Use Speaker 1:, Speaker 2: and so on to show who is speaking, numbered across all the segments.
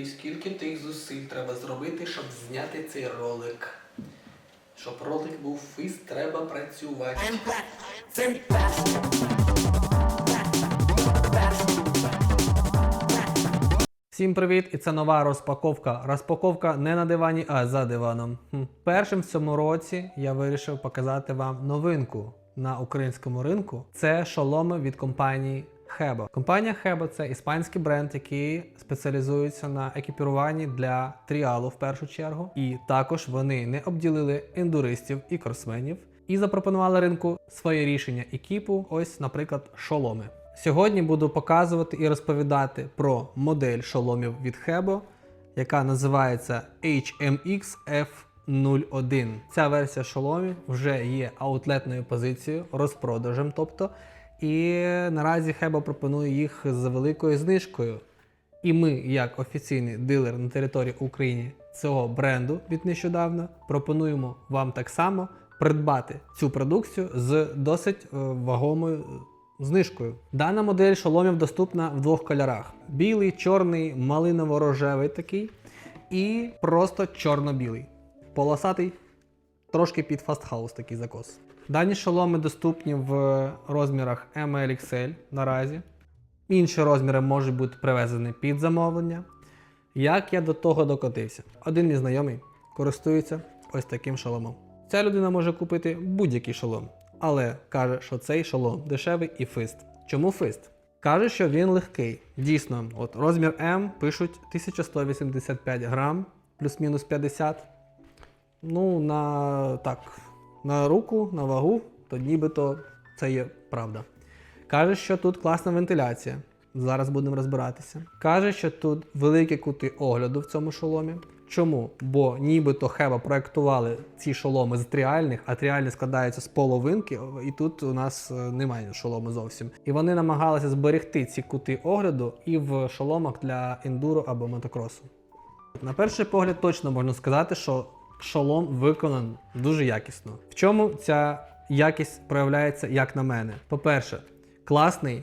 Speaker 1: І скільки тих зусиль треба зробити, щоб зняти цей ролик? Щоб ролик був физ, треба працювати. Всім привіт! І це нова розпаковка. Розпаковка не на дивані, а за диваном. Хм. Першим в цьому році я вирішив показати вам новинку на українському ринку. Це шоломи від компанії Hebo. Компанія Hebo це іспанський бренд, який спеціалізується на екіпіруванні для тріалу в першу чергу. І також вони не обділили ендуристів і кросменів і запропонували ринку своє рішення екіпу. Ось, наприклад, шоломи. Сьогодні буду показувати і розповідати про модель шоломів від Hebo, яка називається HMX F01. Ця версія шоломів вже є аутлетною позицією, розпродажем, тобто. І наразі Hebo пропонує їх з великою знижкою. І ми, як офіційний дилер на території України цього бренду від нещодавно, пропонуємо вам так само придбати цю продукцію з досить е, вагомою знижкою. Дана модель шоломів доступна в двох кольорах: білий, чорний, малиново-рожевий такий, і просто чорно-білий. Полосатий, трошки під фастхаус такий закос. Дані шоломи доступні в розмірах ML наразі. Інші розміри можуть бути привезені під замовлення. Як я до того докотився? Один мій знайомий користується ось таким шоломом. Ця людина може купити будь-який шолом, але каже, що цей шолом дешевий і фист. Чому фист? Каже, що він легкий. Дійсно, от розмір М пишуть 1185 грам, плюс-мінус 50. Ну, на так, на руку, на вагу, то нібито це є правда. Каже, що тут класна вентиляція. Зараз будемо розбиратися. Каже, що тут великі кути огляду в цьому шоломі. Чому? Бо нібито Хеба проектували ці шоломи з тріальних, а тріальні складаються з половинки, і тут у нас е, немає шолому зовсім. І вони намагалися зберегти ці кути огляду і в шоломах для ендуро або мотокросу. На перший погляд точно можна сказати, що шолом виконаний дуже якісно. В чому ця якість проявляється, як на мене? По-перше, класний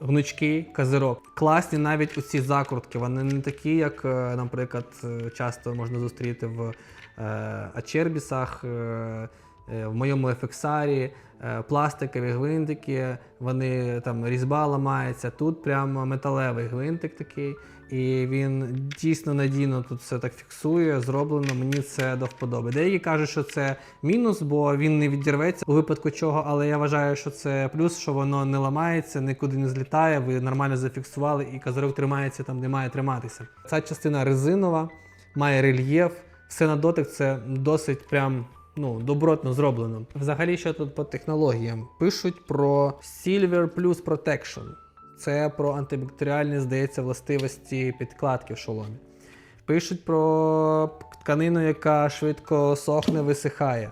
Speaker 1: гнучкий козирок. Класні навіть оці закрутки. Вони не такі, як, е, наприклад, е, часто можна зустріти в е, Ачербісах, е, в моєму FXR, е, пластикові гвинтики, вони там різьба ламається. Тут прямо металевий гвинтик такий. І він дійсно надійно тут все так фіксує, зроблено. Мені це до вподоби. Деякі кажуть, що це мінус, бо він не відірветься у випадку чого, але я вважаю, що це плюс, що воно не ламається, нікуди не злітає. Ви нормально зафіксували, і козирок тримається там, де має триматися. Ця частина резинова, має рельєф, все на дотик це досить прям. Ну, добротно зроблено. Взагалі, що тут по технологіям? Пишуть про Silver Plus Protection. Це про антибактеріальні, здається, властивості підкладки в шоломі. Пишуть про тканину, яка швидко сохне, висихає.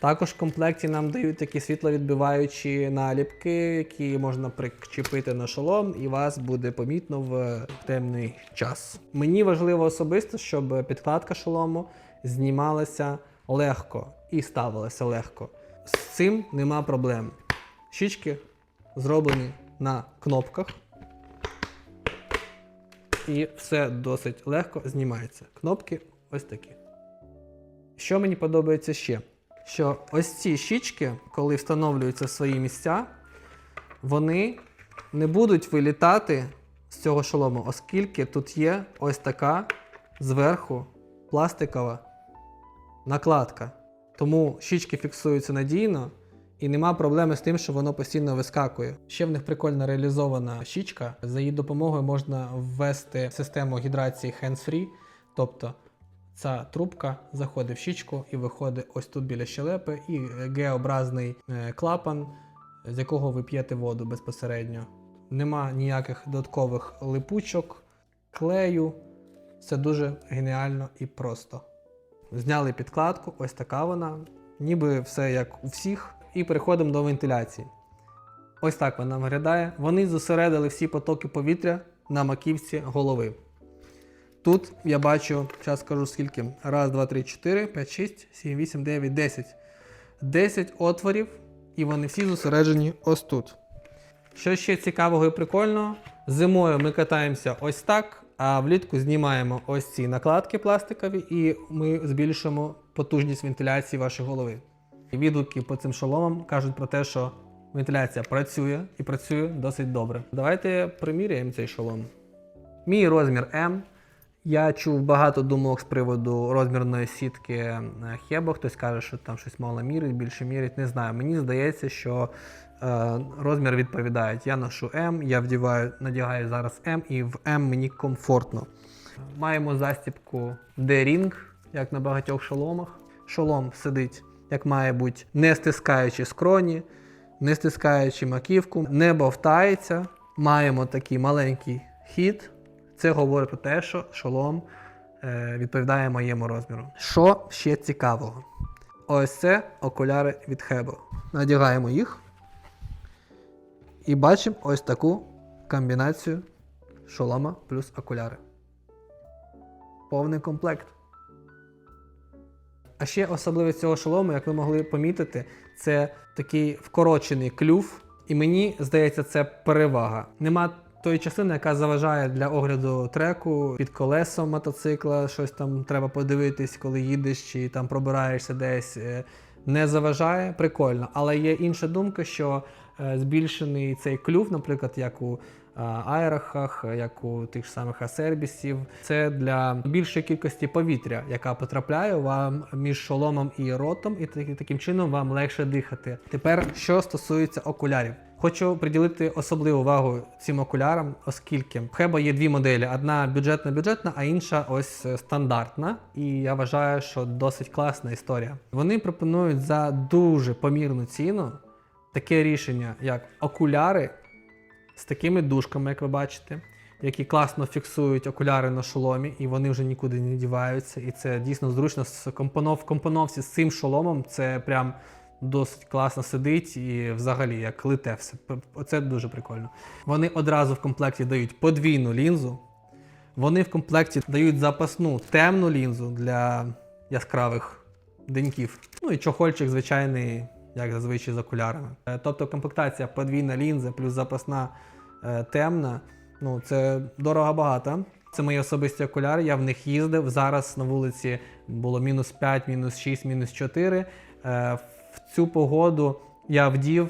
Speaker 1: Також в комплекті нам дають такі світловідбиваючі наліпки, які можна причепити на шолом, і вас буде помітно в темний час. Мені важливо особисто, щоб підкладка шолому знімалася легко і ставилася легко. З цим нема проблем. Щічки зроблені на кнопках. І все досить легко знімається. Кнопки ось такі. Що мені подобається ще? Що ось ці щічки, коли встановлюються в свої місця, вони не будуть вилітати з цього шолому, оскільки тут є ось така зверху пластикова накладка. Тому щічки фіксуються надійно і нема проблеми з тим, що воно постійно вискакує. Ще в них прикольно реалізована щічка. За її допомогою можна ввести систему гідрації hands-free, тобто ця трубка заходить в щічку і виходить ось тут біля щелепи, і Г-образний е, клапан, з якого ви п'єте воду безпосередньо. Нема ніяких додаткових липучок, клею. Все дуже геніально і просто. Зняли підкладку, ось така вона. Ніби все як у всіх. І переходимо до вентиляції. Ось так вона виглядає. Вони зосередили всі потоки повітря на маківці голови. Тут я бачу, зараз скажу скільки. Раз, два, три, чотири, п'ять, шість, сім, вісім, дев'ять, десять. Десять отворів, і вони всі зосереджені ось тут. Що ще цікавого і прикольного, зимою ми катаємося ось так, А влітку знімаємо ось ці накладки пластикові, і ми збільшуємо потужність вентиляції вашої голови. І відгуки по цим шоломам кажуть про те, що вентиляція працює і працює досить добре. Давайте приміряємо цей шолом. Мій розмір М. Я чув багато думок з приводу розмірної сітки е, Хебо. Хтось каже, що там щось мало мірить, більше мірить. Не знаю. Мені здається, що е, розмір відповідають. Я ношу М, я вдіваю, надягаю зараз М, і в М мені комфортно. Маємо застібку D-Ring, як на багатьох шоломах. Шолом сидить, як має бути, не стискаючи скроні, не стискаючи маківку, не бовтається. Маємо такий маленький хід. Це говорить про те, що шолом е, відповідає моєму розміру. Що ще цікавого? Ось це окуляри від Хебо. Надягаємо їх і бачимо ось таку комбінацію шолома плюс окуляри. Повний комплект. А ще особливість цього шолому, як ви могли помітити, це такий вкорочений клюв. І мені здається, це перевага. Нема тої частини, яка заважає для огляду треку під колесом мотоцикла, щось там треба подивитись, коли їдеш чи там пробираєшся десь. Е, Не заважає, прикольно. Але є інша думка, що е, збільшений цей клюв, наприклад, як у е, айрахах, як у тих ж самих асербісів, це для більшої кількості повітря, яка потрапляє вам між шоломом і ротом, і таким чином вам легше дихати. Тепер, що стосується окулярів. Хочу приділити особливу увагу цим окулярам, оскільки в Хеба є дві моделі: одна бюджетна-бюджетна, а інша ось е, стандартна. І я вважаю, що досить класна історія. Вони пропонують за дуже помірну ціну таке рішення, як окуляри з такими дужками, як ви бачите, які класно фіксують окуляри на шоломі, і вони вже нікуди не діваються. І це дійсно зручно в компоновці з цим шоломом. Це прям досить класно сидить і взагалі як лите все. Оце дуже прикольно. Вони одразу в комплекті дають подвійну лінзу. Вони в комплекті дають запасну темну лінзу для яскравих деньків. Ну і чохольчик звичайний, як зазвичай з окулярами. Е, Тобто комплектація подвійна лінза плюс запасна е, темна. Ну, це дорого багато. Це мої особисті окуляри, я в них їздив. Зараз на вулиці було мінус 5, мінус 6, мінус 4. В цю погоду я вдів,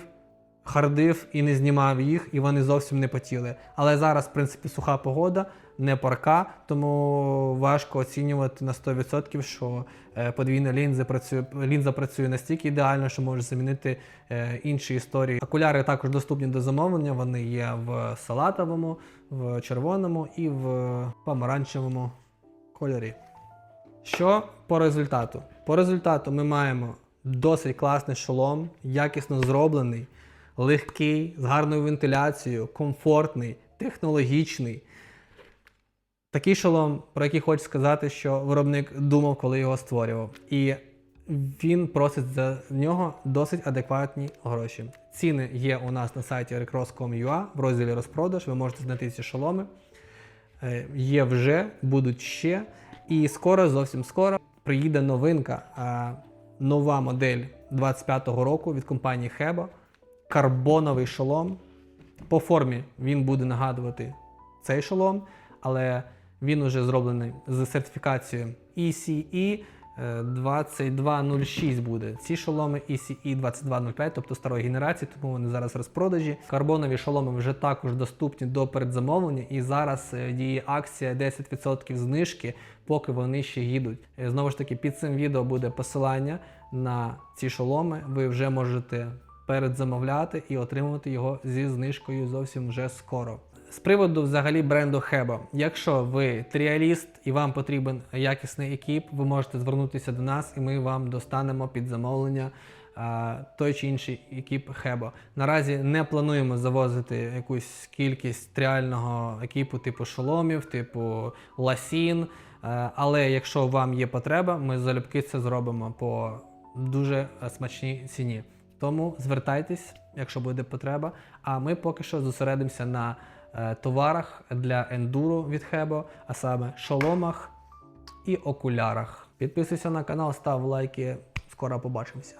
Speaker 1: хардив і не знімав їх, і вони зовсім не потіли. Але зараз, в принципі, суха погода, не парка, тому важко оцінювати на 100%, що е, подвійна лінза працює, лінза працює настільки ідеально, що може замінити е, інші історії. Окуляри також доступні до замовлення. Вони є в салатовому, в червоному і в помаранчевому кольорі. Що по результату? По результату ми маємо досить класний шолом, якісно зроблений, легкий, з гарною вентиляцією, комфортний, технологічний. Такий шолом, про який хочу сказати, що виробник думав, коли його створював. І він просить за нього досить адекватні гроші. Ціни є у нас на сайті recross.com.ua в розділі розпродаж. Ви можете знайти ці шоломи. Е, Є вже, будуть ще. І скоро, зовсім скоро, приїде новинка. Нова модель 25-го року від компанії Heba, Карбоновий шолом. По формі він буде нагадувати цей шолом, але він уже зроблений з сертифікацією ECE 2206 буде. Ці шоломи ECE 2205, тобто старої генерації, тому вони зараз розпродажі. Карбонові шоломи вже також доступні до передзамовлення, і зараз е, діє акція 10% знижки, поки вони ще їдуть. Е, Знову ж таки, під цим відео буде посилання на ці шоломи. Ви вже можете передзамовляти і отримувати його зі знижкою зовсім вже скоро. З приводу взагалі бренду Хеба. Якщо ви тріаліст і вам потрібен якісний екіп, ви можете звернутися до нас і ми вам достанемо під замовлення а, той чи інший екіп Хебо. Наразі не плануємо завозити якусь кількість тріального екіпу типу шоломів, типу ласін. Е, Але якщо вам є потреба, ми залюбки це зробимо по дуже е, смачній ціні. Тому звертайтесь, якщо буде потреба. А ми поки що зосередимося на товарах для ендуро від Хебо, а саме шоломах і окулярах. Підписуйся на канал, став лайки. Скоро побачимося.